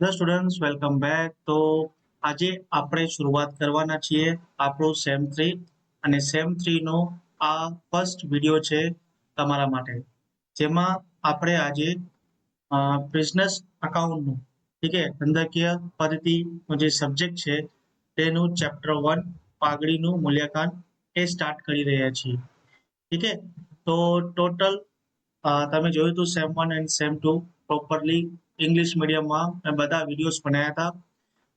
Students welcome back તો આજે આપણે શરૂઆત કરવાના છીએ આપણું સેમ થ્રી અને સેમ થ્રીનો આ ફર્સ્ટ વીડિયો છે તમારા માટે. જેમાં આપણે આજે બિઝનેસ અકાઉન્ટનું ઠીક છે, ધંધાકીય પદ્ધતિનો જે સબ્જેક્ટ છે તેનું ચેપ્ટર વન પાઘડીનું મૂલ્યાંકન એ સ્ટાર્ટ કરી રહ્યા છીએ. ઠીક છે, તો ટોટલ તમે જોયું હતું sem one and sem two properly English મીડિયમમાં મેં બધા વિડીયોઝ બનાવ્યા હતા.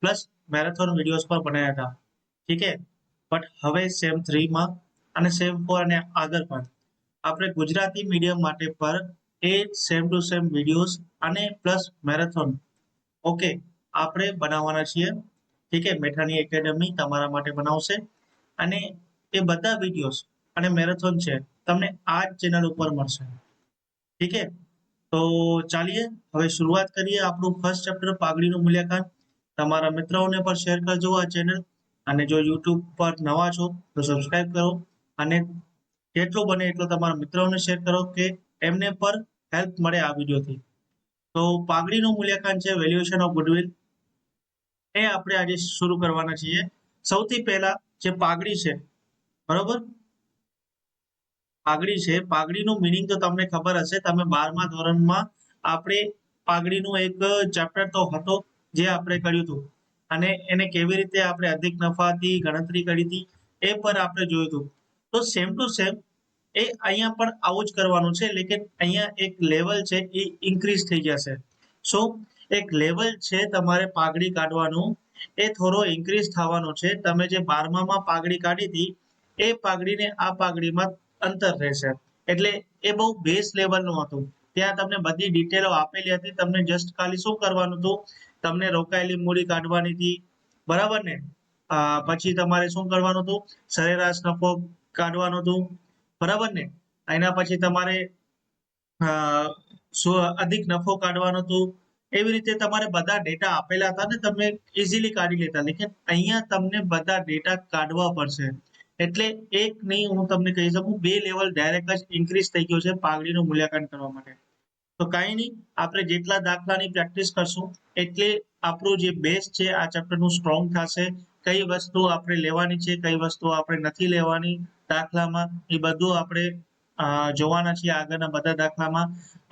પ્લસ મેરેથોન વિડીયોઝ પણ બનાવ્યા હતા. ઠીક છે? બટ હવે સેમ થ્રીમાં અને સેમ ફોર અને આગળ પણ. આપણે ગુજરાતી મીડિયમ માટે પર એ સેમ ટુ સેમ વિડીયોઝ અને પ્લસ મેરેથોન ઓકે આપણે બનાવવાના છીએ. ઠીક છે? મેઠાની એકેડમી તમારા માટે બનાવશે. અને એ બધા વિડીયોઝ અને મેરેથોન છે, તમને આ જ ચેનલ ઉપર મળશે. ઠીક છે? તો ચાલીએ. હવે શરૂઆત કરીએ આપણું ફર્સ્ટ ચેપ્ટર પાઘડીનું મૂલ્યાંકન. તમારા મિત્રોને પણ શેર કરજો આ ચેનલ અને જો યુટ્યુબ પર નવા છો, તો સબસ્ક્રાઇબ કરો. અને જેટલું બને એટલો તમારા મિત્રોને શેર કરો કે એમને પર હેલ્પ મળે આ વિડીયોથી. તો પાઘડીનું મૂલ્યાંકન છે વેલ્યુએશન ઓફ ગુડવિલ એ આપણે આજે શરૂ કરવાના છીએ. સૌથી પહેલા જે પાઘડી છે, બરોબર? પાઘડી છે. પાઘડીનું મિનિંગ તો તમને ખબર હશે. તમે બારમા ધોરણમાં આપણે પાઘડીનું એક ચેપ્ટર તો હતો જે આપણે કર્યું હતું. અને એને કેવી રીતે આપણે અધિક નફાથી ગણતરી કરી હતી એ પર આપણે જોયું હતું. તો સેમ ટુ સેમ એ અહીંયા પણ આવું જ કરવાનું છે. લેકિન અહીંયા એક લેવલ છે એ ઇન્ક્રીઝ થઈ જશે. સો એક લેવલ છે તમારે પાઘડી કાઢવાનું. એ થોડો ઇન્ક્રીઝ થવાનો છે. તમે જે બારમામાં પાઘડી કાઢી હતી, એ પાઘડીને આ પાઘડીમાં અંતર રહેશે. એટલે એ બહુ બેઝ લેવલનું હતું. ત્યાં તમને બધી ડિટેલો આપેલી હતી. તમને જસ્ટ ખાલી શું કરવાનું હતું? તમને રોકાયેલી મૂડી કાઢવાની હતી. બરાબર ને? પછી તમારે શું કરવાનું હતું? સરેરાશ નફો કાઢવાનું હતું. બરાબર ને? એના પછી તમારે અધિક નફો કાઢવાનો હતું. એવી રીતે તમારે બધા ડેટા આપેલા હતા ને તમે ઇઝીલી કાઢી લેતા. લેકિન અહીંયા તમને બધા ડેટા કાઢવા પડશે. એટલે એક નહીં, હું તમને કહી શકું, બે લેવલ ડાયરેક્ટ જ ઇન્ક્રીઝ થઈ ગયો છે પાઘડીનું મૂલ્યાંકન કરવા માટે. તો કાંઈ નહીં, આપણે જેટલા દાખલાની પ્રેક્ટિસ કરશું, એટલે આપણું જે બેઝ છે, આ ચેપ્ટરનું સ્ટ્રોંગ થશે. કઈ વસ્તુ આપણે લેવાની છે, કઈ વસ્તુ આપણે નથી લેવાની દાખલામાં, એ બધું આપણે જોવાના છીએ આગળના બધા દાખલામાં.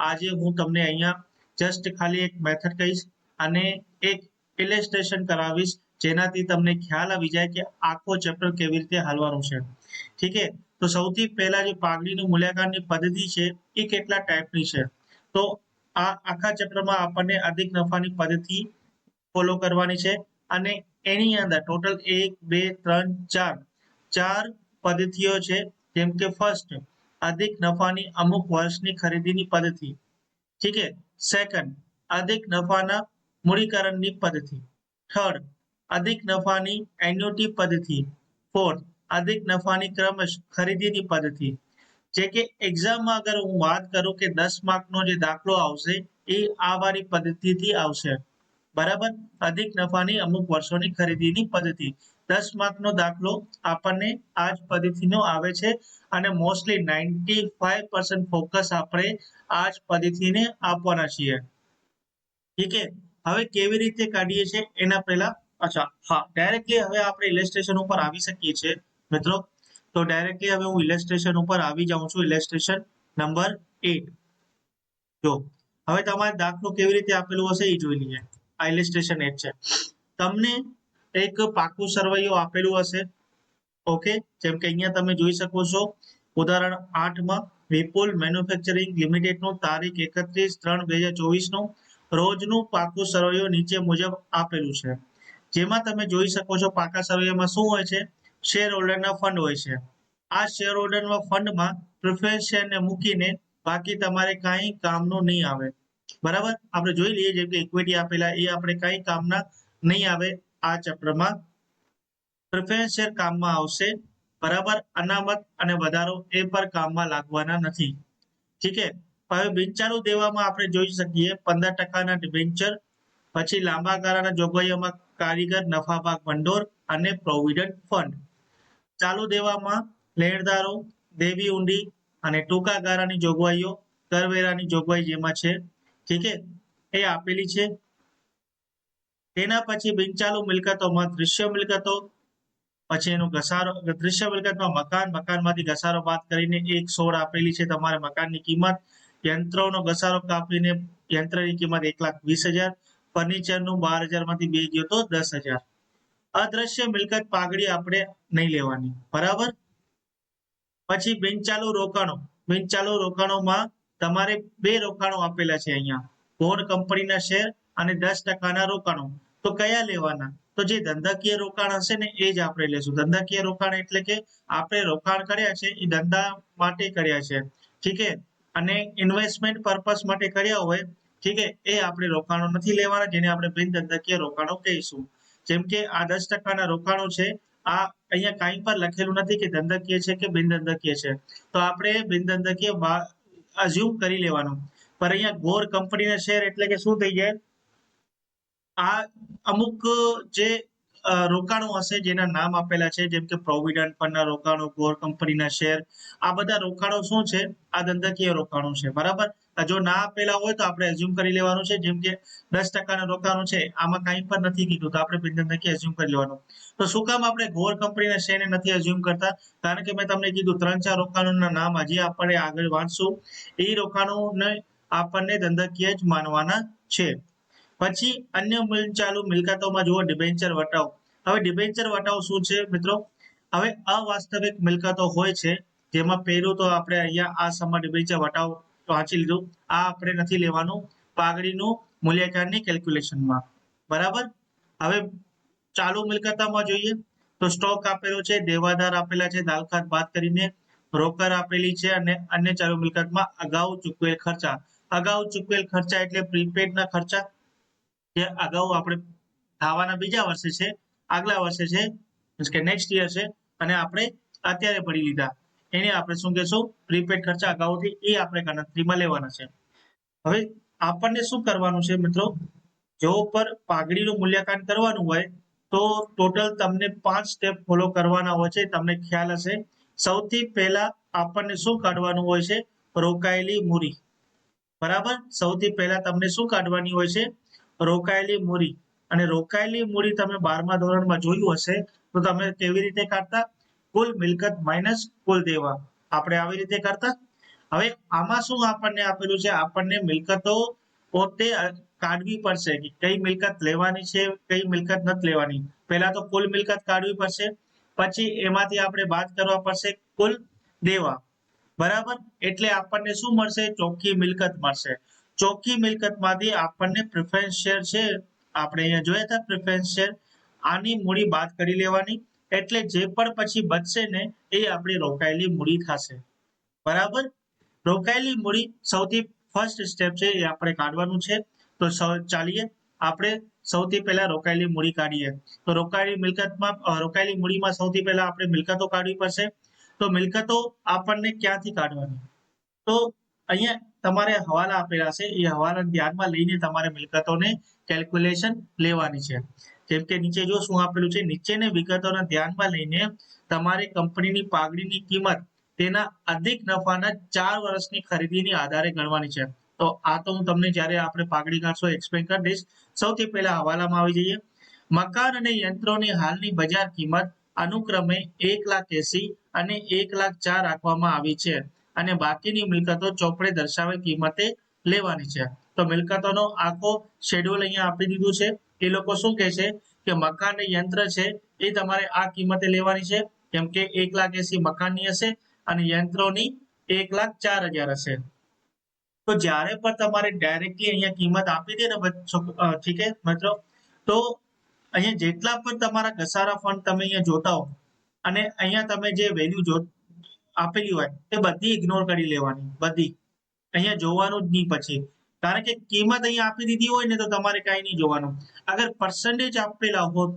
આજે હું તમને અહીંયા જસ્ટ ખાલી એક મેથડ કહીશ અને એક ઇલેસ્ટ્રેશન કરાવીશ. જેનાથી તમને ખ્યાલ આવી જાય કે આખો ચેપ્ટર કેવી રીતે હાલવાનું છે. ઠીક છે? તો સૌથી પહેલા જે પાઘડીનું મૂલ્યાંકનની પદ્ધતિ છે, એ કેટલા ટાઈપની છે? તો આ આખા ચેપ્ટરમાં આપણને અધિક નફાની પદ્ધતિ ફોલો કરવાની છે અને એની અંદર ટોટલ એક, બે, ત્રણ, ચાર. ચાર પદ્ધતિઓ છે, જેમ કે ફર્સ્ટ અધિક નફાની અમુક વર્ષની ખરીદીની પદ્ધતિ. ઠીક છે? સેકન્ડ અધિક નફાના મૂડીકરણની પદ્ધતિ. થર્ડ અધિક નફાની એન્યુટી પદ્ધતિ. ફોર્થ અધિક નફાની ક્રમશ ખરીદીની પદ્ધતિ. જે કે એક્ઝામમાં અગર હું વાત કરું કે દસ માર્કનો જે દાખલો આવશે, એ આ વાળી પદ્ધતિથી આવશે. બરાબર? અધિક નફાની અમુક વર્ષોની ખરીદીની પદ્ધતિ. દસ માર્કનો દાખલો આપણને આ જ પદ્ધતિનો આવે છે અને mostly ninety five percent focus આપણે આ જ પદ્ધતિને આપવાના છીએ. ઠીક હવે કેવી રીતે કાઢીએ છીએ? એના પહેલા અચ્છા, હા ડાયરેક્ટલી હવે આપણે ઇલેસ્ટ્રેશન ઉપર આવી શકીએ છીએ, મિત્રો. તો ડાયરેક્ટલી હવે હું ઇલેસ્ટ્રેશન ઉપર આવી જાઉં છું ઇલેસ્ટ્રેશન નંબર એટ જો, હવે તમારે દાખલો કેવી રીતે આપેલું હશે એ જોઈ લઈએ. આ ઇલેસ્ટ્રેશન એટ છે. તમને એક પાકું સરવૈયો આપેલું હશે. ઓકે, જેમ કે અહીંયા તમે જોઈ શકો છો. ઉદાહરણ આઠમાં વિપુલ મેન્યુફેક્ચરિંગ લિમિટેડનું તારીખ એકત્રીસ ત્રણ બે હજાર ચોવીસનું રોજનું પાકું સરવૈયો નીચે મુજબ આપેલું છે. જેમાં તમે જોઈ શકો છો પાકા સરવૈયામાં શું હોય છે? શેર હોલ્ડરના ફંડ હોય છે. આ શેર હોલ્ડરના ફંડમાં પ્રેફરન્સ શેરને મૂકીને બાકી તમારે કાંઈ કામનું નહીં આવે. બરાબર? આપણે જોઈ લઈએ જેમ કે ઇક્વિટી આપેલા, એ આપણે કાંઈ કામના નહીં આવે. આ ચેપ્ટરમાં પ્રેફરન્સ શેર કામમાં આવશે. બરાબર? અનામત અને વધારો એ પર કામમાં લાગવાના નથી. ઠીક છે? હવે બિનચાલુ દેવામાં આપણે જોઈ શકીએ પંદર ટકાના ડિબેન્ચર પછી લાંબા ગાળાના જોગવાઈઓમાં કારીગર નફા ભંડોળ અને પ્રોવિડન્ટ ફંડ ચાલુ દેવામાં લેણદારો, દેવી ઊંડી અને ટૂંકા ગાળાની જોગવાઈઓ, કરવેરાની જોગવાઈ જેમાં છે. ઠીક છે? એ આપેલી છે. તેના પછી બિનચાલુ મિલકતોમાં દૃશ્ય મિલકતો, પછી એનો ઘસારો દૃશ્ય મિલકતમાં મકાન, મકાનમાંથી ઘસારો બાદ કરીને એક સોળ આપેલી છે. તમારે મકાનની કિંમત, યંત્રોનો ઘસારો કાપીને યંત્રની કિંમત એક લાખ વીસ હજાર ફર્નિચરનું બાર હજારમાંથી બે ગયો તો દસ હજાર. અદ્રશ્ય મિલકત પાઘડી આપણે નહીં લેવાની. બરાબર? પછી બિનચાલુ રોકાણો. બિનચાલુ રોકાણોમાં તમારે બે રોકાણો આપેલા છે અહીંયા. બોન્ડ કંપનીના શેર અને દસ ટકાના રોકાણો. તો કયા લેવાના? તો જે ધંધાકીય રોકાણ હશે ને એ જ આપણે લેશું. ધંધાકીય રોકાણ એટલે કે આપણે રોકાણ કર્યા છે, એ ધંધા માટે કર્યા છે. ઠીક છે? અને ઇન્વેસ્ટમેન્ટ પર્પસ માટે કર્યા હોય ઠીક એ આપણે રોકાણો નથી લેવાના, જેને આપણે બિન ધંધાકીય રોકાણો કહીશું. જેમ કે આ દસ ટકાના રોકાણો છે, આ અહીંયા કાંઈ પર લખેલું નથી કે ધંધાકીય છે કે બિન ધંધાકીય છે. તો આપણે બિન ધંધાકીય અઝ્યુમ કરી લેવાનું. પણ અહીંયા ગોર કંપનીના શેર એટલે કે શું થઈ જાય? આ અમુક જે રોકાણો હશે જેના નામ આપેલા છે, જેમ કે પ્રોવિડન્ટ ફંડના રોકાણો ગોર કંપનીના શેર. આ બધા રોકાણો શું છે? આ ધંધાકીય રોકાણો છે. બરાબર? જો ના આપેલા હોય તો આપણે એઝ્યુમ કરી લેવાનું છે. જેમ કે દસ ટકાના રોકાણો છે, આમાં કાંઈ પણ નથી કીધું તો આપણે બિનધંધાકીય એઝ્યુમ કરી લેવાનું. તો શું કામ આપણે ગોર કંપનીના શેરને નથી એઝ્યુમ કરતા? કારણ કે મેં તમને કીધું ત્રણ ચાર રોકાણોના નામ હજી આપણે આગળ વાંચશું. એ રોકાણોને આપણને ધંધાકીય જ માનવાના છે. પછી અન્ય ચાલુ મિલકતોમાં જુઓ ડિબેન્ચર વટાવ. હવે ડિબેન્ચર વટાવ શું છે મિત્રો? હવે અવાસ્તવિક મિલકતો હોય છે, જેમાં પહેલું તો આપણે અહીંયા આ સમા ડિબેન્ચર વટાવ વાંચી લીધું. આ આપણે નથી લેવાનું. પાઘડીનું મૂલ્યાંકનની કેલ્ક્યુલેશનમાં બરાબર? હવે ચાલુ મિલકતોમાં જોઈએ, તો સ્ટોક આપેલો છે, દેવાદાર આપેલા છે દાલખાત બાદ કરીને રોકડ આપેલી છે અને અન્ય ચાલુ મિલકતમાં અગાઉ ચૂકવેલ ખર્ચા. અગાઉ ચૂકવેલ ખર્ચા એટલે પ્રીપેડના ખર્ચા. જે અગાઉ આપણે થવાના બીજા વર્ષે છે, આગલા વર્ષે છે મીન્સ કે નેક્સ્ટ યર છે, અને આપણે અત્યારે ભરી લીધા. એને આપણે શું કહેશું? પ્રીપેડ ખર્ચા અગાઉથી એ આપણે ગણતરીમાં લેવાના છે. હવે આપણને શું કરવાનું છે મિત્રો? જો પર પાઘડીનું મૂલ્યાંકન કરવાનું હોય, તો ટોટલ તમને પાંચ સ્ટેપ ફોલો કરવાના હોય છે, તમને ખ્યાલ હશે. સૌથી પહેલા આપણને શું કાઢવાનું હોય છે? રોકાયેલી મૂડી. બરાબર? સૌથી પહેલા તમને શું કાઢવાની હોય છે? રોકાયેલી મૂડી. અને રોકાયેલી મૂડી તમે બારમા ધોરણમાં જોયું હશે, તો તમે કેવી રીતે કાઢતા? કુલ મિલકત માઇનસ કુલ દેવા. આપણે આવી રીતે કરતા હવે આમાં શું આપણને આપેલું છે? આપણને મિલકતો પોતે કાઢવી પડશે કે કઈ મિલકત લેવાની છે, કઈ મિલકત નથી લેવાની. પહેલા તો કુલ મિલકત કાઢવી પડશે, પછી એમાંથી આપણે બાદ કરવા પડશે કુલ દેવા. બરાબર? એટલે આપણને શું મળશે? ચોખ્ખી મિલકત મળશે. ચોખ્ખી મિલકતમાંથી આપણને પ્રિફરન્સ શેર છે. આપણે અહીંયા જોયા હતા પ્રિફરન્સ શેર આની મૂડી બાદ કરી લેવાની. એટલે જે પણ પછી બચશે ને, એ આપણી રોકાયેલી મૂડી થશે. બરાબર? રોકાયેલી મૂડી સૌથી ફર્સ્ટ સ્ટેપ છે એ આપણે કાઢવાનું છે. તો ચાલીએ. આપણે સૌથી પહેલા રોકાયેલી મૂડી કાઢીએ. તો રોકાયેલી મિલકતમાં રોકાયેલી મૂડીમાં સૌથી પહેલા આપણે મિલકતો કાઢવી પડશે. તો મિલકતો આપણને ક્યાંથી કાઢવાની? તો અહીંયા તમારે હવાલા આપેલા છે. એ હવાલા ધ્યાનમાં લઈને તમારે મિલકતોને કેલ્ક્યુલેશન લેવાની છે. જેમ કે નીચે જો શું આપેલું છે? નીચેની વિગતોને ધ્યાનમાં લઈને તમારે કંપનીની પાઘડીની કિંમત તેના અધિક નફાના ચાર વર્ષની ખરીદીની આધારે ગણવાની છે. તો આ તો હું તમને જ્યારે આપણે પાઘડી કાઢશો એક્સપ્લેન કરી દઈશ. સૌથી પહેલા હવાલામાં આવી જઈએ. મકાન અને યંત્રોની હાલની બજાર કિંમત અનુક્રમે એક લાખ એસી અને એક લાખ ચાર રાખવામાં આવી છે. અને બાકીની મિલકતો ચોપડે દર્શાવેલ કિંમતે લેવાની છે. તો મિલકતોનો આખો શેડ્યુલ અહીંયા આપી દીધું છે. એ લોકો શું કહે છે? કે મકાન યંત્ર છે એ તમારે આ કિંમતે લેવાની છે. કેમ કે એક લાખ એસી મકાનની હશે અને યંત્રોની એક લાખ ચાર હજાર હશે. તો જ્યારે પણ તમારે ડાયરેક્ટલી અહીંયા કિંમત આપી દે ને ઠીક છે મિત્રો? તો અહીંયા જેટલા પણ તમારા ઘસારા ફંડ તમે અહીંયા જોતા હો અને અહીંયા તમે જે વેલ્યુ આપેલી હોય એ બધી ઇગ્નોર કરી લેવાની, બધી. અહીંયા જોવાનું જ નહીં પછી. કારણ કે કિંમત અહીંયા આપી દીધી હોય ને તો તમારે કાંઈ નહીં જોવાનું. અગર પર્સન્ટેજ આપેલા હોત,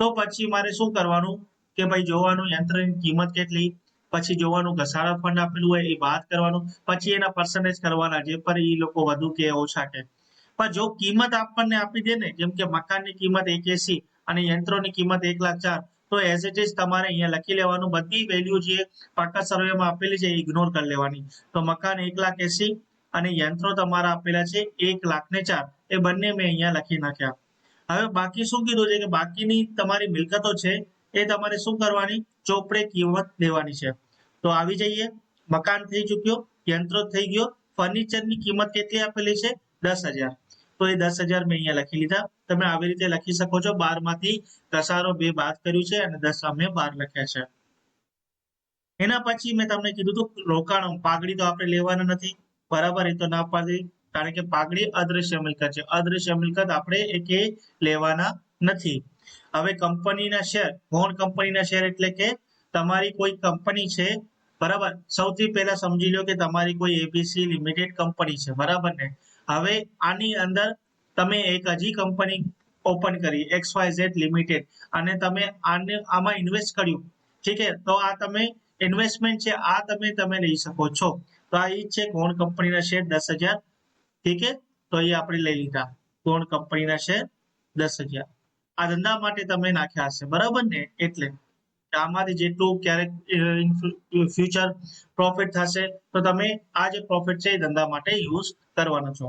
તો પછી મારે શું કરવાનું? કે ભાઈ જોવાનું યંત્રની કિંમત કેટલી? પછી જોવાનું ઘસારા ફંડ આપેલું હોય એ વાત કરવાનું. પછી એના પર્સન્ટેજ કરવાના, જે પર એ લોકો વધુ કે ઓછા કે. પણ જો કિંમત આપણને આપી દે ને, જેમ કે મકાનની કિંમત એક એસી અને યંત્રોની કિંમત એક લાખ ચાર તો એઝ ઇટ ઇઝ તમારે અહીંયા લખી લેવાનું. બધી વેલ્યુ જે પાકા સર્વેમાં આપેલી છે એ ઇગ્નોર કરી લેવાની. તો મકાન એક લાખ એસી અને યંત્રો તમારા આપેલા છે એક લાખ ને ચાર. એ બંને મેં અહીંયા લખી નાખ્યા. હવે બાકી શું કીધું છે કે બાકીની તમારી મિલકતો છે એ તમારે શું કરવાની? ચોપડે કિંમત લેવાની છે. તો આવી જઈએ. મકાન થઈ ચૂક્યો, યંત્રો થઈ ગયો ફર્નિચરની કિંમત કેટલી આપેલી છે? દસ હજાર. તો એ દસ હજાર મેં અહીંયા લખી લીધા. તમે આવી રીતે લખી શકો છો. બારમાંથી ઘસારો બે બાદ કર્યું છે અને દસ અમે બાર લખ્યા છે. એના પછી મેં તમને કીધું હતું રોકાણો. પાઘડી તો આપણે લેવાના નથી. બરાબર, એ તો ના પાડી. કારણ કે પાઘડી અદ્રશ્ય મિલકત છે. અદ્રશ્ય મિલકત આપણે એકે લેવાના નથી. હવે કંપનીના શેર ગૌણ કંપનીના શેર એટલે કે તમારી કોઈ કંપની છે. બરાબર? સૌથી પહેલા સમજી લો કે તમારી કોઈ એબીસી લિમિટેડ કંપની છે. બરાબર ને? હવે આની અંદર તમે એક હજી કંપની ઓપન કરી એક્સ વાય ઝેડ લિમિટેડ અને તમે આને, આમાં ઇન્વેસ્ટ કર્યું. ઠીક છે? તો આ તમે ઇન્વેસ્ટમેન્ટ છે, આ તમે તમે લઈ શકો છો. તો આ ઈ છે ગોણ કંપનીના શેર દસ હજાર. ઠીક છે? તો એ આપણે લઈ લીધા. ગોણ કંપનીના શેર દસ હજાર. આ ધંધા માટે તમે નાખ્યા હશે. બરાબર ને? એટલે આમાંથી જેટલું ક્યારેક ફ્યુચર પ્રોફિટ થશે, તો તમે આ જે પ્રોફિટ છે એ ધંધા માટે યુઝ કરવાનો છો.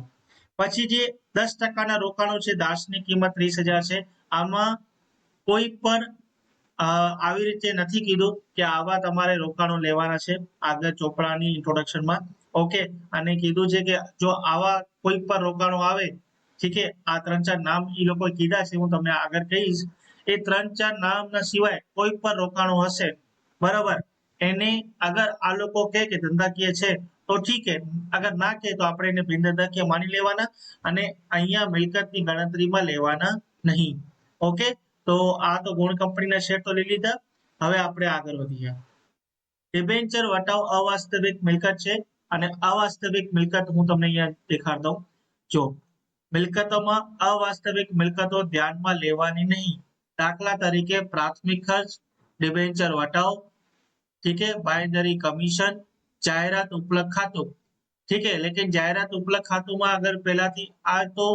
પછી જે દસ ટકાના રોકાણો છે, દાસની કિંમત ત્રીસ હજાર છે, આમાં કોઈ પણ આવી રીતે નથી કીધું કે આવા તમારે રોકાણો લેવાના છે. આગળ ચોપડાની ઇન્ટ્રોડક્શનમાં ઓકે, અને કીધું છે કે જો આવા કોઈ પણ રોકાણો આવે, ઠીક છે, આ ત્રણ ચાર નામ એ લોકો કીધા છે, હું તમને આગળ કહીશ. એ ત્રણ ચાર નામના સિવાય કોઈ પણ રોકાણો હશે. બરાબર? એને અગર આ લોકો કહે કે ધંધાકીય છે, તો ઠીક છે. અગર ના કહે તો આપણે એને બિનધંધાકીય માની લેવાના અને અહીંયા મિલકતની ગણતરીમાં લેવાના નહીં. ઓકે? તો આ તો ગુણ કંપનીના શેર તો લઈ લીધા. હવે આપણે આગળ વધીએ. ડિબેન્ચર વટાવ અવાસ્તવિક મિલકત છે અને અવાસ્તવિક મિલકત હું તમને અહીંયા દેખાડ દઉં. જો, મિલકતોમાં અવાસ્તવિક મિલકતો ધ્યાનમાં લેવાની નહીં. દાખલા તરીકે પ્રાથમિક ખર્ચ ડિબેન્ચર વટાવ, ઠીક है બાંયધરી કમિશન જાહેરાત ઉપલબ્ધ ખાતું, ઠીક है લેકિન જાહેરાત ઉપલબ્ધ ખાતુંમાં અગર પહેલાથી આ તો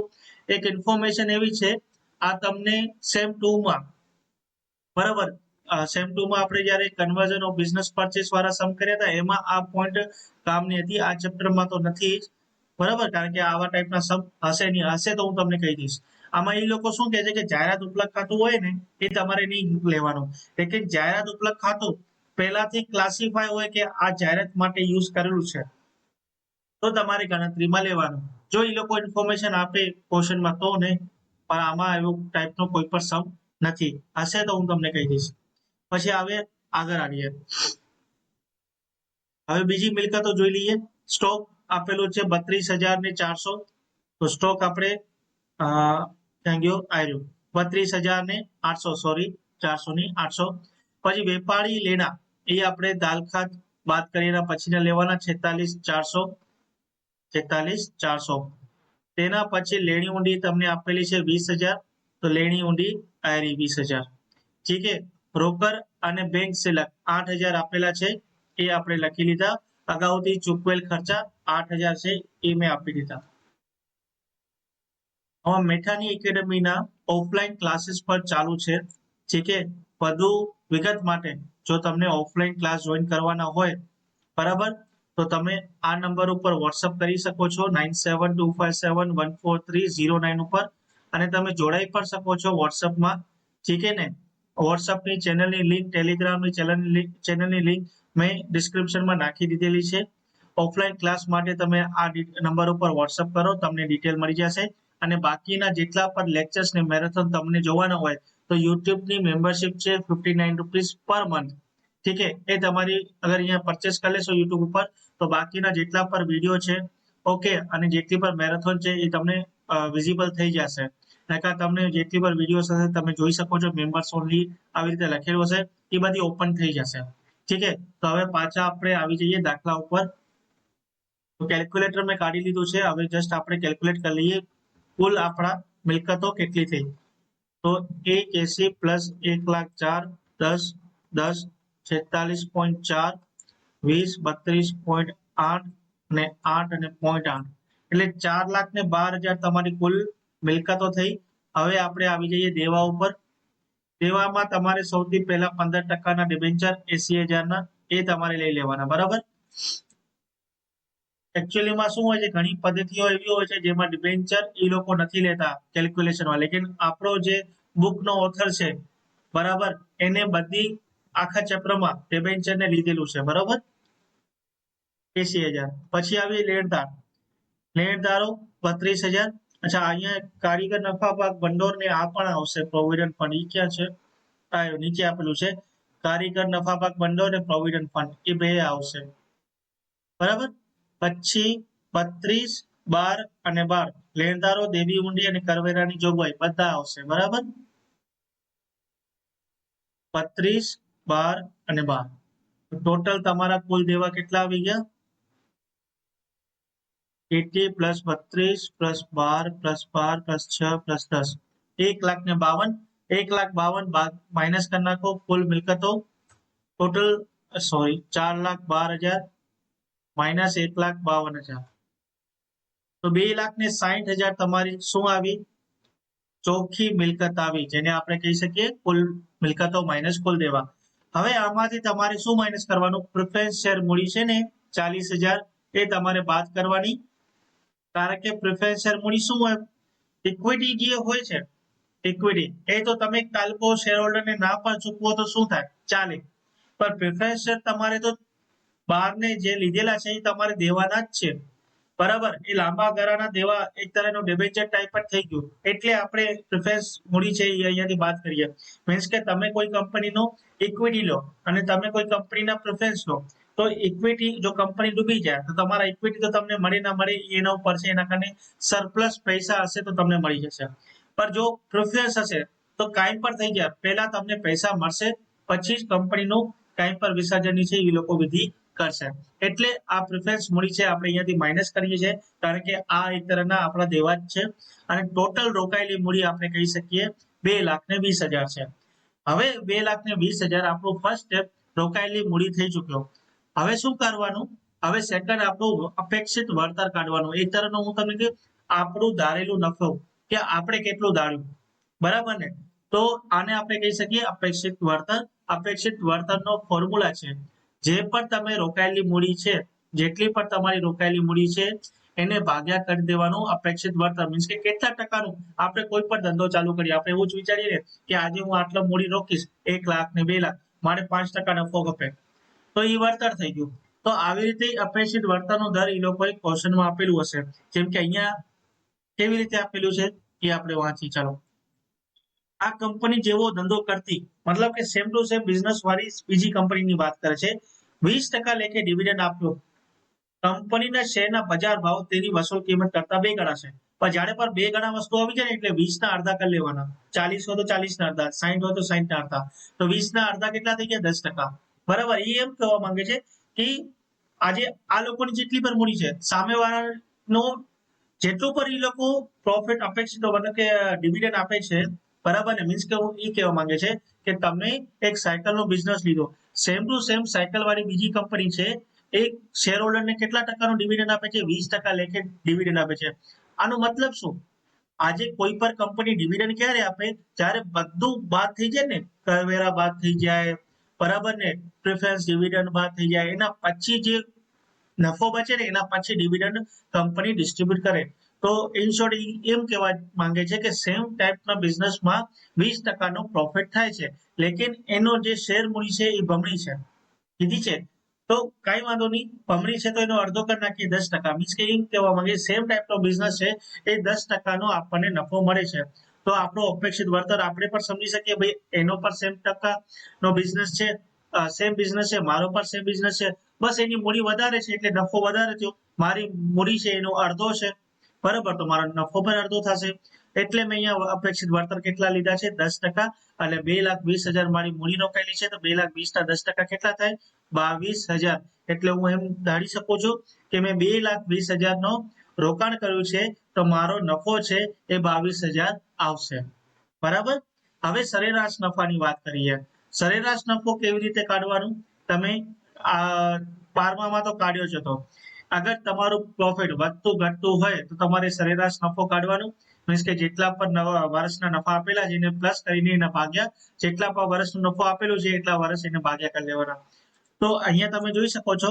એક ઇન્ફોર્મેશન એવી છે, આ તમને સેમ 2 માં, બરાબર સેમ ટુ માં આપણે જ્યારે કન્વર્ઝન ઓફ બિઝનેસ પરચેસ વાળા સમ કર્યા હતા, એમાં આ પોઈન્ટ કામની હતી, આ ચેપ્ટરમાં તો નથી જ બરાબર? કારણ કે આવા ટાઈપના સમ હશે નહીં, હશે તો હું તમને કહી દઈશ. આમાં એ લોકો શું કહે છે કે જાહેરાત ઉપલબ્ધ ખાતું હોય ને, એ તમારે નહીં લેવાનું. લેકિન જાહેરાત ઉપલબ્ધ ખાતું પહેલાથી ક્લાસિફાય હોય કે આ જાહેરાત માટે યુઝ કરેલું છે. તો તમારે ગણતરીમાં લેવાનું. જો એ લોકો ઇન્ફોર્મેશન આપે ક્વેશ્ચનમાં તો ને, પણ આમાં એવો ટાઈપનો કોઈ પણ સમ નથી. હશે તો હું તમને કહી દઈશ. પછી હવે આગળ આવીએ. હવે બીજી મિલકતો જોઈ લઈએ. સ્ટોક આપેલું છે બત્રીસ હજાર ને ચારસો. તો સ્ટોક આપણે ક્યાં ગયો આવ્યો બત્રીસ હજાર ને આઠસો સોરી ચારસો ની આઠસો. પછી વેપારી લેણા, એ આપણે દાલખાત બાદ કરીને પછીના લેવાના છેતાલીસ ચારસો. છેતાલીસ ચારસો. તેના પછી લેણી ઊંડી તમને આપેલી છે વીસ હજાર. તો લેણી ઊંડી આયરી વીસ હજાર. ઠીક છે? બ્રોકર અને બેંક સિલક આઠ હજાર આપેલા છે. એ આપણે લખી લીધા. અગાઉથી ચૂકવેલ ખર્ચા આઠ હજાર છે એ મેં આપી દીધા. હવે મેઠાની એકેડમીના ઓફલાઈન ક્લાસીસ પર ચાલુ છે, જે કે વધુ વિગત માટે જો તમને ઓફલાઈન ક્લાસ જોઈન કરવાના હોય, બરાબર? તો તમે આ નંબર ઉપર વોટ્સઅપ કરી શકો છો nine seven two five seven one four three zero nine ઉપર. અને તમે જોડાઈ પણ શકો છો વોટ્સઅપમાં ઠીક છે ને વોટ્સઅપની ચેનલની લિંક ટેલિગ્રામની ચેનલની લિંક મેં ડિસ્ક્રિપ્શનમાં નાખી દીધેલી છે. ઓફલાઈન ક્લાસ માટે તમે આ નંબર ઉપર વોટ્સઅપ કરો, તમને ડિટેલ મળી જશે. અને બાકીના જેટલા પણ લેક્ચર્સ ને મેરેથોન તમને જોવાના હોય, તો યુટ્યુબની મેમ્બરશિપ છે fifty nine rupees per month ઠીક છે? એ તમારી, અગર અહીંયા પરચેસ કરી લેશો યુટ્યુબ ઉપર, તો બાકીના જેટલા પણ વીડિયો છે ઓકે અને જેટલી પણ મેરેથોન છે એ તમને વિઝિબલ થઈ જશે. નકા તમને જેટલી પણ વીડિયો હશે તમે જોઈ શકો છો મેમ્બર્સ ઓનલી આવી રીતે લખેલું હશે, એ બધી ઓપન થઈ જશે. ઠીક છે? તો હવે પાછા આપણે આવી જઈએ દાખલા ઉપર. તો કેલ્ક્યુલેટર મેં કાઢી લીધું છે. હવે જસ્ટ આપણે કેલ્ક્યુલેટ કરી લઈએ કુલ આપણા મિલકતો કેટલી થઈ. તો એક એસી પ્લસ એક લાખ ચાર, દસ દસ, છેતાલીસ પોઈન્ટ ચાર, વીસ, બત્રીસ પોઈન્ટ આઠ અને આઠ અને પોઈન્ટ આઠ. એટલે ચાર લાખ ને બાર હજાર તમારી કુલ મિલકતો થઈ. હવે આપણે આવી જઈએ દેવા ઉપર. દેવામાં તમારે સૌથી પહેલા પંદર ટકાના ડિબેન્ચર એસી હજારના એ તમારે લઈ લેવાના, બરાબર? એકચ્યુઅલીમાં શું હોય છે, ઘણી પદ્ધતિઓ એવી હોય છે જેમાં ડિબેન્ચર એ લોકો નથી લેતા કેલ્ક્યુલેશનમાં લેકિન આપણો જે બુકનો ઓથર છે, બરાબર, એને બધી આખા ચેપ્ટરમાં ડિબેન્ચરને લીધેલું છે, બરાબર? એસી હજાર. પછી આવી લેણદાર લેણદારો બત્રીસ હજાર અચ્છા, અહીંયા કારીગર નફા ભાગ ભંડોળ ને આ પણ આવશે પ્રોવિડન્ટ ફંડ ઈ ક્યાં છે? નીચે આપેલું છે. કારીગર નફા ભાગ ભંડોળ અને પ્રોવિડન્ટ ફંડ એ બે આવશે. બરાબર? પછી બત્રીસ, બાર અને બાર. લેણદારો, દેવી ઊંડી અને કરવેરાની જોગવાઈ, બધા આવશે. બરાબર? બત્રીસ, બાર અને બાર. ટોટલ તમારા કુલ દેવા કેટલા આવી ગયા? એટી પ્લસ બત્રીસ, પ્લસ બાર પ્લસ બાર, પ્લસ છ, પ્લસ દસ. એક લાખ ને બાવન. એક લાખ બાવન માઇનસ કરી નાખો. કુલ મિલકતો ટોટલ સોરી ચાર લાખ બાર હજાર માઇનસ એક લાખ બાવન હજાર. તો બે લાખ ને સાહીઠ હજાર તમારી શું આવી? ચોખ્ખી મિલકત આવી, જેને આપણે કહી શકીએ કુલ મિલકતો માઇનસ કુલ દેવા. હવે આમાંથી તમારે શું માઇનસ કરવાનું? પ્રિફરન્સ શેર મૂડી છે ને ચાલીસ હજાર. એ તમારે બાદ કરવાની. કારણ કે પ્રિફરન્સ શેર મૂડી શું હોય? ઇક્વિટી જે હોય છે ઇક્વિટી એ તો તમે કાલકો શેર હોલ્ડરને ના પણ ચૂકવો તો શું થાય? ચાલે. પણ પ્રિફરન્સ શેર તમારે તો બહારને જે લીધેલા છે એ તમારે દેવાના જ છે. બરાબર? એ લાંબા ગાળાના દેવા એક તરહનો ડેબેન્ચર ટાઈપ જ થઈ ગયું. એટલે આપણે પ્રિફરન્સ મૂડી છે એ અહીંયાથી વાત કરીએ. મીન્સ કે તમે કોઈ કંપનીનો ઇક્વિટી લો અને તમે કોઈ કંપનીના પ્રિફરન્સ લો. તો ઇક્વિટી જો કંપની ડૂબી જાય, તો તમારા ઇક્વિટી તો તમને મળી ના મળે, એના ઉપર છે, એના કારણે સરપ્લસ પૈસા હશે તો તમને મળી જશે. પણ જો પ્રિફરન્સ હશે, તો કાંઈ પણ થઈ જાય પહેલા તમને પૈસા મળશે, પછી જ કંપનીનું કાંઈ પણ વિસર્જનની છે, એ લોકો વિધિ કરશે. એટલે આ પ્રિફરન્સ મૂડી છે, આપણે અહીંયાથી માઇનસ કરીએ છીએ, કારણ કે આ એક તરહના આપણા દેવા જ છે. અને ટોટલ રોકાયેલી મૂડી આપણે કહી શકીએ, બે લાખ ને વીસ હજાર છે. હવે બે લાખ ને વીસ હજાર આપણું ફર્સ્ટ સ્ટેપ રોકાયેલી મૂડી થઈ ચૂક્યો. હવે શું કરવાનું? હવે સેકન્ડ આપણું અપેક્ષિત વળતર કાઢવાનું. એક તરફનો હું તમને કહ્યું આપણું ધારેલું નફો કે આપણે કેટલું ધાર્યું? બરાબર ને? તો આને આપણે કહી શકીએ અપેક્ષિત વળતર. અપેક્ષિત વળતરનો ફોર્મ્યુલા છે. જે પણ તમે રોકાયેલી મૂડી છે, જેટલી પણ તમારી રોકાયેલી મૂડી છે, એને ભાગ્યા કરી દેવાનું અપેક્ષિત વળતર. મીન્સ કે કેટલા ટકાનું? આપણે કોઈ પણ ધંધો ચાલુ કરીએ. આપણે એવું જ વિચારીએ કે આજે હું આટલો મૂડી રોકીશ, એક લાખ ને બે લાખ. મારે પાંચ ટકા નફો ખપે તો એ વળતર થઈ ગયું. તો આવી રીતે અપેક્ષિત વળતરનો દર એ લોકોએ ક્વેશ્ચનમાં આપેલું હશે. જેમ કે અહીંયા કેવી રીતે આપેલું છે એ આપણે વાંચી, ચાલો. આ કંપની જેવો ધંધો કરતી, મતલબ કે સેમ ટુ સેમ બિઝનેસ વાળી બીજી કંપનીની વાત કરે છે. વીસ ટકા લેખે ડિવિડન્ડ આપ્યો. કંપનીના શેરના બજાર ભાવ તેની વસૂલ કિંમત કરતા બે ગણા છે. પણ જ્યારે પણ બે ગણા વસ્તુ આવી જાય ને એટલે વીસ ના અડધા કરી લેવાના. ચાલીસ હોય તો ચાલીસ ના અડધા, સાઈઠ હોય તો સાઈઠ ના અડધા. તો વીસ ના અડધા કેટલા થઈ ગયા? દસ ટકા. બરાબર, એ એમ કહેવા માંગે છે કે આજે આ લોકોની જેટલી પણ મૂડી છે, સામેવાળાનો જેટલું પણ એ લોકો પ્રોફિટ અપેક્ષિત મતલબ કે ડિવિડન્ડ આપે છે, બરાબર ને? મીન્સ કે હું એ કહેવા માંગે છે કે તમે એક સાયકલનો બિઝનેસ લીધો. સેમ ટુ સેમ સાયકલ વાળી બીજી કંપની છે, એક શેર હોલ્ડરને કેટલા ટકાનો ડિવિડન્ડ આપે છે? વીસ ટકા લેખે ડિવિડન્ડ આપે છે. આનો મતલબ શું? આજે કોઈ પણ કંપની ડિવિડન્ડ ક્યારે આપે? જ્યારે બધું બાદ થઈ જાય ને કરવેરા બાદ થઈ જાય બરાબર ને? પ્રેફરન્સ ડિવિડન્ડ બાદ થઈ જાય. એના પછી જે નફો બચે ને, એના પછી ડિવિડન્ડ કંપની ડિસ્ટ્રીબ્યુટ કરે. તો ઇન શોર્ટ એમ કહેવા માંગે છે કે સેમ ટાઈપના બિઝનેસમાં વીસ ટકાનો પ્રોફિટ થાય છે. લેકિન એનો જે શેર મૂડી છે, એ બમણી છે. કીધી છે? તો કઈ વાંધો નહીં. બમણી છે તો એનો અડધો કરી નાખીએ દસ ટકા. મીન્સ કે એમ કહેવા માંગે સેમ ટાઈપનો બિઝનેસ છે, એ દસ ટકાનો આપણને નફો મળે છે. તો આપણો અપેક્ષિત વળતર આપણે પણ સમજી શકીએ, ભાઈ, એનો પણ સેમ ટકા નો બિઝનેસ છે સેમ બિઝનેસ છે, મારો પણ સેમ બિઝનેસ છે. બસ એની મૂડી વધારે છે એટલે નફો વધારે થયો. મારી મૂડી છે, એનો અડધો છે. બરાબર, તો મારો નફો પણ અડધો થશે. એટલે મેં અહીંયા અપેક્ષિત વળતર કેટલા લીધા છે? દસ ટકા. અને બે લાખ વીસ હજાર મારી મૂડી રોકાયેલી છે, તો બે લાખ વીસ ના દસ ટકા કેટલા થાય? બાવીસ હજાર. એટલે હું એમ ધારી શકું છું કે મેં બે લાખ વીસ હજાર નો રોકાણ કર્યું છે, તો મારો નફો છે એ બાવીસ હજાર આવશે. બરાબર? હવે સરેરાશ નફાની વાત કરીએ. સરેરાશ નફો કેવી રીતે કાઢવાનું? તમે બારમામાં તો કાઢ્યો છે તો અગર તમારું પ્રોફિટ વધતું ઘટતું હોય તો તમારે સરેરાશ નફો કાઢવાનું. મીન્સ કે જેટલા પણ વર્ષના નફા આપેલા છે એને પ્લસ કરીને એના ભાગ્યા. જેટલા પણ વર્ષનો નફો આપેલો છે એટલા વર્ષ એને ભાગ્યા કરી લેવાના. તો અહીંયા તમે જોઈ શકો છો,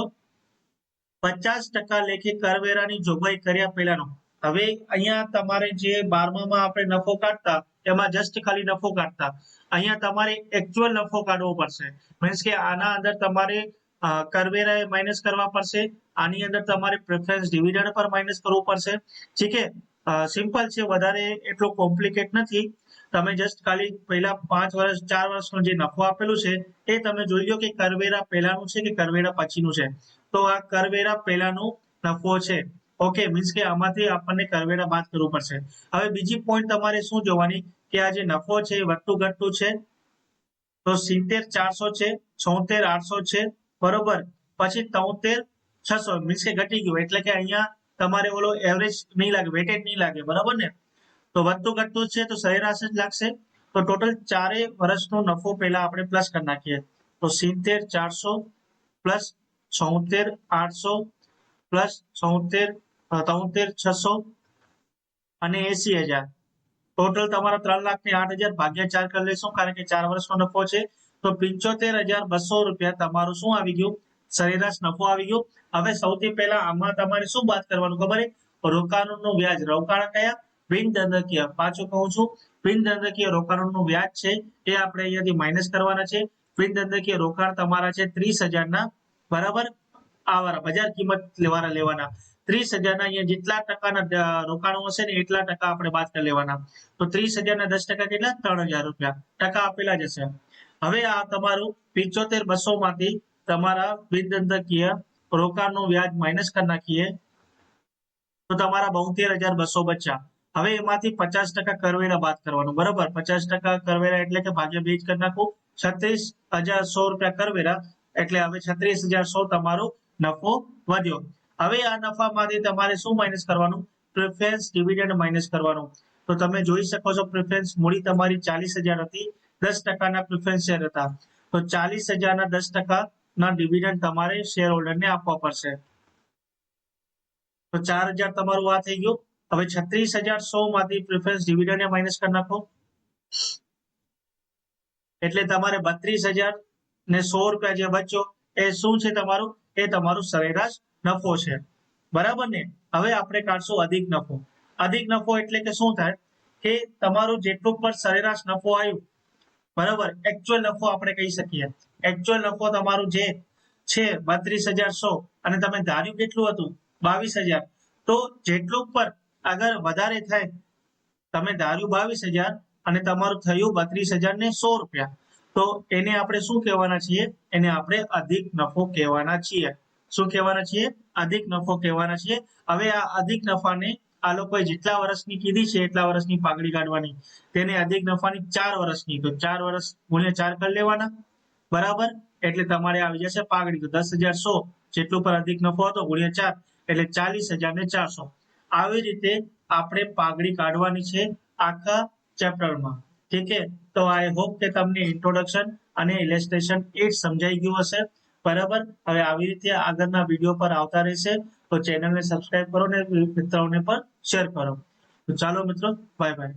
પચાસ ટકા લેખે કરવેરાની જોગવાઈ કર્યા પહેલાનો. હવે અહીંયા તમારે જે બારમામાં આપણે નફો કાઢતા, એમાં જસ્ટ ખાલી નફો કાઢતા. અહીંયા તમારે એકચ્યુઅલ નફો કાઢવો પડશે. મીન્સ કે આના અંદર તમારે કરવેરા માઇનસ કરવા પડશે. આની અંદર તમારે પ્રેફરન્સ ડિવિડન્ડ પર માઇનસ કરવું પડશે. ઠીક છે? સિમ્પલ છે, વધારે એટલો કોમ્પ્લિકેટ નથી. તમે જસ્ટ ખાલી પહેલા પાંચ વર્ષ, ચાર વર્ષનો જે નફો આપેલું છે, એ તમે જોઈ લો કે કરવેરા પહેલાનું છે કે કરવેરા પછીનું છે. તો આ કરવેરા પહેલાનું નફો છે. ઓકે મીન્સ કે આમાંથી આપણને કરવેરા બાદ કરવું પડશે. હવે બીજી પોઈન્ટ તમારે શું જોવાની? કે આ જે નફો છે વધતું ઘટતું છે. તો સિત્તેર ચારસો છે, છોતેર આઠસો છે, બરોબર? પછી તોતેર છસો મીન્સ કે ઘટી ગયું. એટલે કે અહીંયા તમારે ઓલો એવરેજ નહીં લાગે વેટેજ નહીં લાગે, બરાબર ને? તો વધતું ઘટતું છે, તો સરેરાશ જ લાગશે. તો ટોટલ ચારે વર્ષનો નફો પહેલા આપણે પ્લસ કરી નાખીએ. તો સિત્તેર ચારસો પ્લસ છોતેર આઠસો પ્લસ છોતેર તોતેર છસો અને એસી હજાર. ટોટલ તમારા ત્રણ લાખ ને આઠ હજાર ભાગ્યા ચાર કરી લેશો, કારણ કે ચાર વર્ષનો નફો છે. તો પિંચોતેર હજાર બસો રૂપિયા તમારું શું આવી ગયું? સરેરાશ નફો આવી ગયો. હવે સૌથી પહેલા આમાં તમારે શું વાત કરવાનું ખબર રોકાણનું વ્યાજ. રોકાણ કયા? બિન ધંધકીય પાછું કહું છું બિન ધંધકીય રોકાણનું વ્યાજ છે, એ આપણે અહીંયાથી માઇનસ કરવાના છે. બિન ધંધકીય રોકાણ તમારા છે ત્રીસ હજારના બરાબર? આવા બજાર કિંમત લેવાના લેવાના. ત્રીસ હજારના અહીંયા જેટલા ટકાના રોકાણો હશે ને એટલા ટકા આપણે બાદ કરી લેવાના. તો ત્રીસ હજારના દસ ટકા કેટલા? ત્રણ હજાર રૂપિયા. ટકા આપેલા જ હવે આ તમારું પિંચોતેર બસો માંથી તમારા બિનધંધકીય રોકાણનું વ્યાજ માઇનસ કરી નાખીએ. તો તમારા બોતેર હજાર બસો બચ્યા. હવે એમાંથી પચાસ ટકા કરવેરા બાદ કરવાનું. બરાબર? પચાસ ટકા કરવેરા એટલે કે ભાગ્ય બે જ કરી નાખું. છત્રીસ હજાર સો રૂપિયા કરવેરા એટલે હવે છત્રીસ હજાર સો તમારો નફો વધ્યો. હવે આ નફામાંથી તમારે શું માઇનસ કરવાનું? પ્રેફરન્સ ડિવિડન્ડ માઇનસ કરવાનું. તો તમે જોઈ શકો છો પ્રેફરન્સ મૂડી તમારી ચાલીસ હજાર હતી, દસ ટકાના પ્રેફરન્સ શેર હતા. તો ચાલીસ હજારના દસ ટકાના ડિવિડન્ડ તમારે શેર હોલ્ડરને આપવા પડશે. તો ચાર હજાર તમારું આ થઈ ગયું. હવે છત્રીસ હજાર સો માંથી પ્રેફરન્સ ડિવિડન્ડ માઇનસ કરી નાખો. એટલે તમારે બત્રીસ હજાર ને સો રૂપિયા જે બચ્યો, એ શું છે તમારું? એ તમારું સરેરાશ નફો છે. બરાબર ને? હવે આપણે કાઢશું અધિક નફો. અધિક નફો એટલે કે શું થાય? કે તમારું જેટલું પણ સરેરાશ નફો આવ્યું, બરાબર? એકચ્યુઅલ નફો આપણે કહી શકીએ. એકચ્યુઅલ નફો તમારું જે છે, બત્રીસ હજાર સો, અને તમે ધાર્યું કેટલું હતું? બાવીસ હજાર. તો જેટલું પણ અગર વધારે થાય, તમે ધાર્યું બાવીસ હજાર અને તમારું થયું બત્રીસ હજાર ને સો રૂપિયા. તો એને આપણે શું કહેવાના છીએ? એને આપણે અધિક નફો કહેવાના છીએ. શું કહેવાના છીએ? અધિક નફો કહેવાના છીએ. હવે આ અધિક નફાને આ લોકોએ જેટલા વર્ષની કીધી છે એટલા વર્ષની પાઘડી કાઢવાની. તેને અધિક નફાની ચાર વર્ષની. તો ચાર વર્ષ ગુણ્યા ચાર કરી લેવાના. બરાબર? એટલે તમારે આવી જશે પાઘડી. તો દસ હજાર સો જેટલું પર અધિક નફો હતો, ગુણ્યા ચાર. એટલે ચાલીસ હજાર ને ચારસો. આવી રીતે આપણે પાઘડી કાઢવાની છે આખા ચેપ્ટરમાં. ઠીક છે? તો આઈ હોપ કે તમને ઇન્ટ્રોડક્શન અને ઇલેસ્ટ્રેશન એ સમજાઈ ગયું હશે. બરાબર? હવે આવી રીતે આગળના વીડિયો પર આવતા રહેશે. તો ચેનલને સબસ્ક્રાઇબ કરો ને મિત્રોને પણ શેર કરો. તો ચાલો મિત્રો બાય બાય